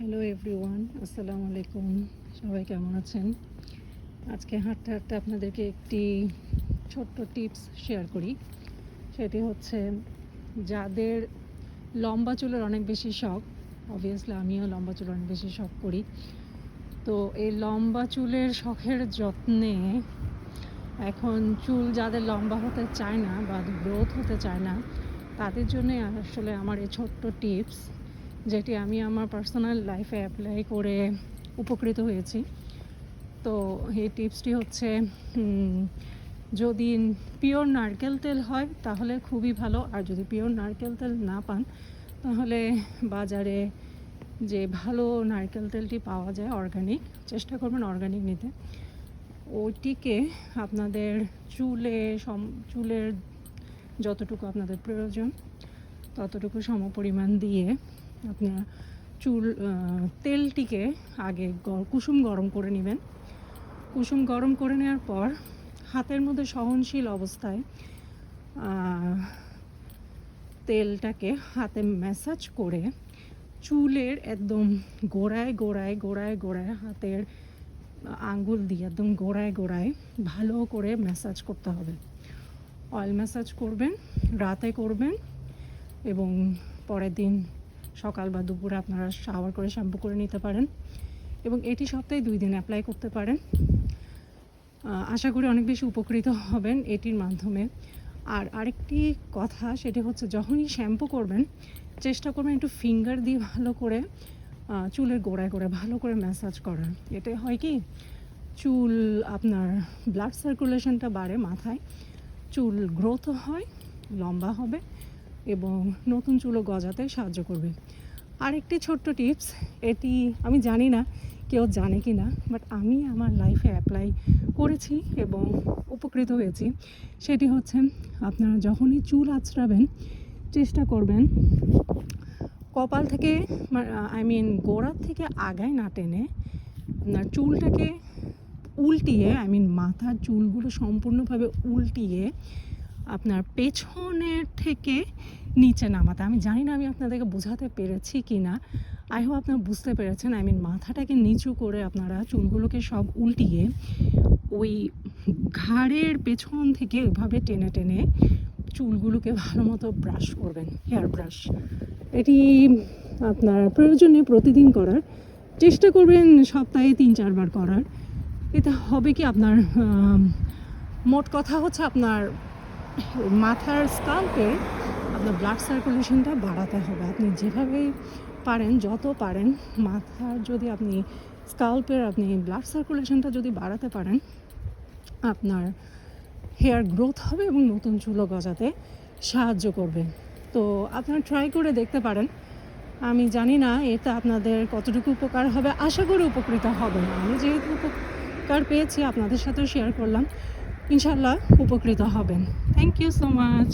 Hello everyone আসসালামু আলাইকুম সবাই কেমন আছেন? আজকে হাঁটতে হাঁটতে আপনাদেরকে একটি ছোট্ট টিপস শেয়ার করি। সেটি হচ্ছে, যাদের লম্বা চুলের অনেক বেশি শখ অবভিয়াসলি আমিও লম্বা চুল অনেক বেশি শখ করি। তো এই লম্বা চুলের শখের যত্নে এখন চুল যাদের লম্বা হতে চায় না বা গ্রোথ হতে চায় না, তাদের জন্য আসলে আমার এই ছোট্ট টিপস। যেটি আমি আমার পার্সোনাল লাইফে অ্যাপ্লাই করে উপকৃত হয়েছি। তো এই টিপসটি হচ্ছে যদি পিওর নারকেল তেল হয়, তাহলে খুবই ভালো। আর যদি পিওর নারকেল তেল না পান, তাহলে বাজারে যে ভালো নারকেল তেলটি পাওয়া যায় অর্গানিক চেষ্টা করবেন অর্গানিক নিতে। ওইটিকে আপনাদের চুলে সম, চুলের যতটুকু আপনাদের প্রয়োজন, ততটুকু সমপরিমাণ দিয়ে আপনার চুল তেলটিকে আগে কুসুম গরম করে নেবেন। কুসুম গরম করে নেওয়ার পর হাতের মধ্যে সহনশীল অবস্থায় তেলটাকে হাতে ম্যাসাজ করে চুলের একদম গোড়ায় গোড়ায় গোড়ায় গোড়ায় হাতের আঙ্গুল দিয়ে একদম গোড়ায় গোড়ায় ভালো করে ম্যাসাজ করতে হবে। অয়েল ম্যাসাজ করবেন, রাতে করবেন এবং পরের দিন সকাল বা দুপুরে আপনারা শাওয়ার করে শ্যাম্পু করে নিতে পারেন এবং এটি সপ্তাহে দুই দিন অ্যাপ্লাই করতে পারেন। আশা করি অনেক বেশি উপকৃত হবেন এটির মাধ্যমে। আর আরেকটি কথা, সেটি হচ্ছে যখনই শ্যাম্পু করবেন, চেষ্টা করবেন একটু ফিঙ্গার দিয়ে ভালো করে চুলের গোড়ায় করে ভালো করে ম্যাসাজ করার। এতে হয় কি, চুল আপনার ব্লাড সার্কুলেশনটা বাড়ে মাথায়, চুল গ্রোথও হয়, লম্বা হবে এবং নতুন চুলও গজাতে সাহায্য করবে। আরেকটি ছোট্ট টিপস, এটি আমি জানি না কেউ জানে কি না বাট আমি আমার লাইফে অ্যাপ্লাই করেছি এবং উপকৃত হয়েছি। সেটি হচ্ছে, আপনারা যখনই চুল আঁচড়াবেন, চেষ্টা করবেন কপাল থেকে আই মিন গোড়ার থেকে আগায় না টেনে আপনার চুলটাকে উল্টিয়ে আই মিন মাথার চুলগুলো সম্পূর্ণভাবে উল্টিয়ে আপনার পেছনের থেকে নিচে নামাতে। আমি জানি না আমি আপনাদেরকে বোঝাতে পেরেছি কি না আই হোপ আপনারা বুঝতে পেরেছেন। আই মিন মাথাটাকে নিচু করে আপনারা চুলগুলোকে সব উল্টিয়ে ওই ঘাড়ের পেছন থেকে ওইভাবে টেনে টেনে চুলগুলোকে ভালো মতো ব্রাশ করবেন। হেয়ার ব্রাশ এটি আপনার প্রয়োজনে প্রতিদিন করার। চেষ্টা করবেন সপ্তাহে তিন, চারবার করার। এতে হবে কি আপনার মোট কথা হচ্ছে আপনার মাথার স্কাল্পের আপনার ব্লাড সার্কুলেশনটা বাড়াতে হবে। আপনি যেভাবে পারেন, যত পারেন, মাথার যদি আপনি স্কাল্পের আপনি ব্লাড সার্কুলেশনটা যদি বাড়াতে পারেন, আপনার হেয়ার গ্রোথ হবে এবং নতুন চুলও গজাতে সাহায্য করবে। তো আপনারা ট্রাই করে দেখতে পারেন। আমি জানি না এটা আপনাদের কতটুকু উপকার হবে। আশা করি উপকৃত হবে না আমি যেহেতু উপকার পেয়েছি, আপনাদের সাথেও শেয়ার করলাম। ইনশাল্লাহ উপকৃত হবেন। Thank you so much